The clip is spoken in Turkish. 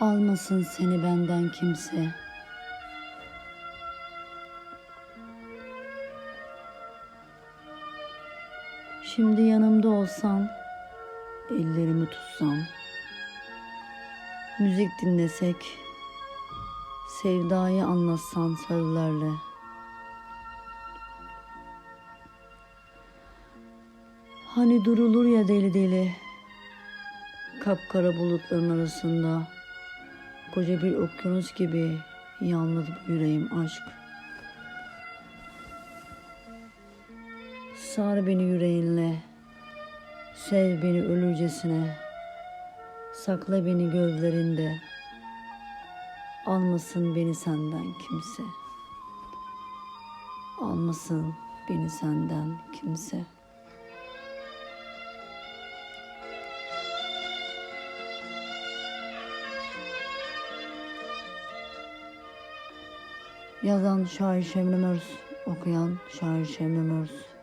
Almasın seni benden kimse. Şimdi yanımda olsan, ellerimi tutsam, müzik dinlesek, sevdayı anlatsan sözlerle. Hani durulur ya deli deli, kapkara bulutların arasında, koca bir okyanus gibi yalnız bu yüreğim aşk. Sar beni yüreğinle, sev beni ölürcesine, sakla beni gözlerinde, almasın beni senden kimse. Almasın beni senden kimse. Yazan şair Öz, okuyan şair Öz.